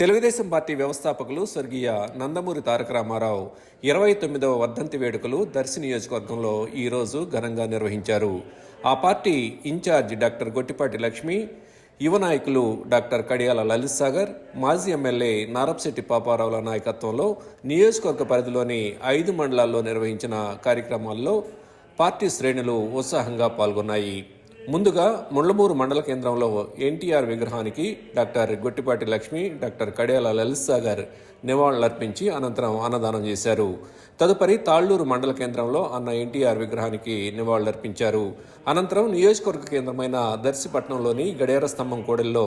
Telugu Desam party వ్యవస్థాపకులు స్వర్గీయ నందమూరి తారక రామారావు ఇరవై తొమ్మిదవ వర్ధంతి వేడుకలు దర్శి నియోజకవర్గంలో ఈరోజు ఘనంగా నిర్వహించారు. ఆ party in charge doctor Gottipati Lakshmi యువ నాయకులు డాక్టర్ కడియాల లలిత్ సాగర్ మాజీ ఎమ్మెల్యే నారప్శెట్టి పాపారావుల నాయకత్వంలో నియోజకవర్గ పరిధిలోని ఐదు మండలాల్లో నిర్వహించిన కార్యక్రమాల్లో పార్టీ శ్రేణులు ఉత్సాహంగా పాల్గొన్నాయి. ముందుగా ముళ్ళమూరు మండల కేంద్రంలో ఎన్టీఆర్ విగ్రహానికి డాక్టర్ గొట్టిపాటి లక్ష్మి డాక్టర్ కడియాల లలిత్ సాగర్ నివాళులర్పించి అనంతరం అన్నదానం చేశారు. తదుపరి తాళ్ళూరు మండల కేంద్రంలో అన్న ఎన్టీఆర్ విగ్రహానికి నివాళులర్పించారు అనంతరం నియోజకవర్గ కేంద్రమైన దర్శిపట్నంలోని గడియార స్తంభం కోడెల్లో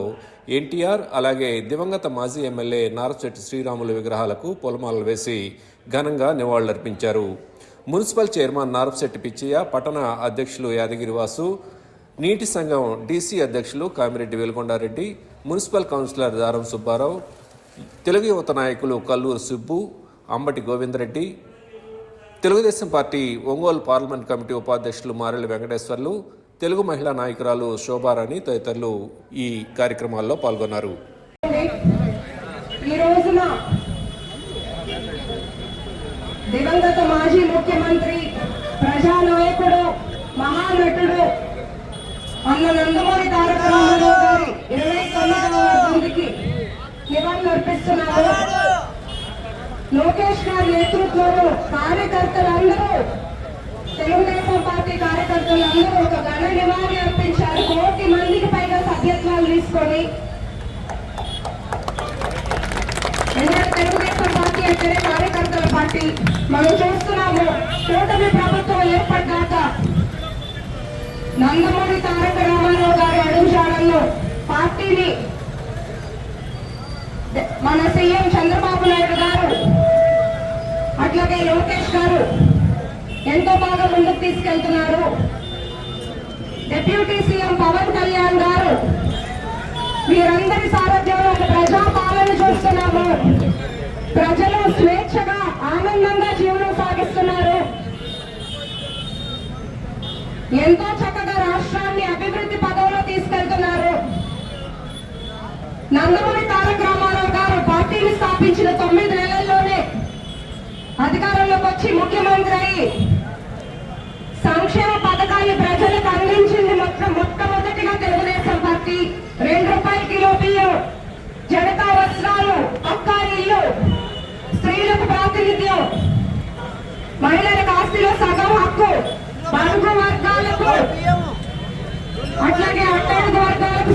ఎన్టీఆర్ అలాగే దివంగత మాజీ ఎమ్మెల్యే నారచెట్టి శ్రీరాములు విగ్రహాలకు పొలమాలలు వేసి ఘనంగా నివాళులర్పించారు. మున్సిపల్ చైర్మన్ నారపశెట్టి పిచ్చయ్య పట్టణ అధ్యక్షులు యాదగిరివాసు నీటి సంఘం డీసీ అధ్యక్షులు కామిరెడ్డి వెలుగొండారెడ్డి మున్సిపల్ కౌన్సిలర్ దారం సుబ్బారావు తెలుగు యువత నాయకులు Kalluru Subbu Ambati Govindareddy Telugu Desam party Ongole parliament committee ఉపాధ్యక్షులు మారెళ్ళి వెంకటేశ్వర్లు తెలుగు మహిళా నాయకురాలు శోభారాణి తదితరులు ఈ కార్యక్రమాల్లో పాల్గొన్నారు. ఈ రోజున దివంగత మాజీ ముఖ్యమంత్రి ప్రజానాయకుడు మహానటుడు అన్న నందమూరి తారక రామారావు గారి ఇరవై తొమ్మిదవ వర్ధంతికి లోకేష్ గారి నేతృత్వంలో కార్యకర్తలందరూ తెలుగుదేశం పార్టీ కార్యకర్తలందరూ ఒక ఘన నివాళి అర్పించారు. కోటి మందికి పైగా సభ్యత్వాలు తీసుకొని తెలుగుదేశం పార్టీ అంటే కార్యకర్తల పార్టీ. మనం చూస్తున్నాము కూటమి ప్రభుత్వం ఏర్పడ్డాక నందమూరి తారక అడుగుజాడల్లో పార్టీని మన సీఎం చంద్రబాబు నాయుడు గారు అట్లాగే లోకేష్ గారు ఎంతో బాగా ముందుకు తీసుకెళ్తున్నారు. డిప్యూటీ సీఎం పవన్ కళ్యాణ్ గారు మీరందరి సారథ్యంలో ఒక ప్రజాపాలన చూస్తున్నాము ప్రజలు స్వేచ్ఛగా ఆనందంగా జీవనం సాగిస్తున్నారు. ఎంతో చక్కగా రాష్ట్రాన్ని అభివృద్ధి పదంలో తీసుకెళ్తున్నారు నందమూరి తారక రామారావు గారు పార్టీని స్థాపించిన తొమ్మిది నెలల్లోనే అధికారంలోకి వచ్చి ముఖ్యమంత్రి అయి సంక్షేమ పథకాన్ని ప్రజలకు అందించింది మొత్తం మొట్టమొదటిగా తెలుగుదేశం పార్టీ. రెండు రూపాయల కిలో బియ్యం జనతా వస్త్రాలు పక్కా ఇల్లు స్త్రీలకు ప్రాతినిధ్యం మహిళలకు ఆస్తిలో సగం హక్కు బడుగు వర్గాలకు అట్లాగే అట్టడుగు వర్గాలకు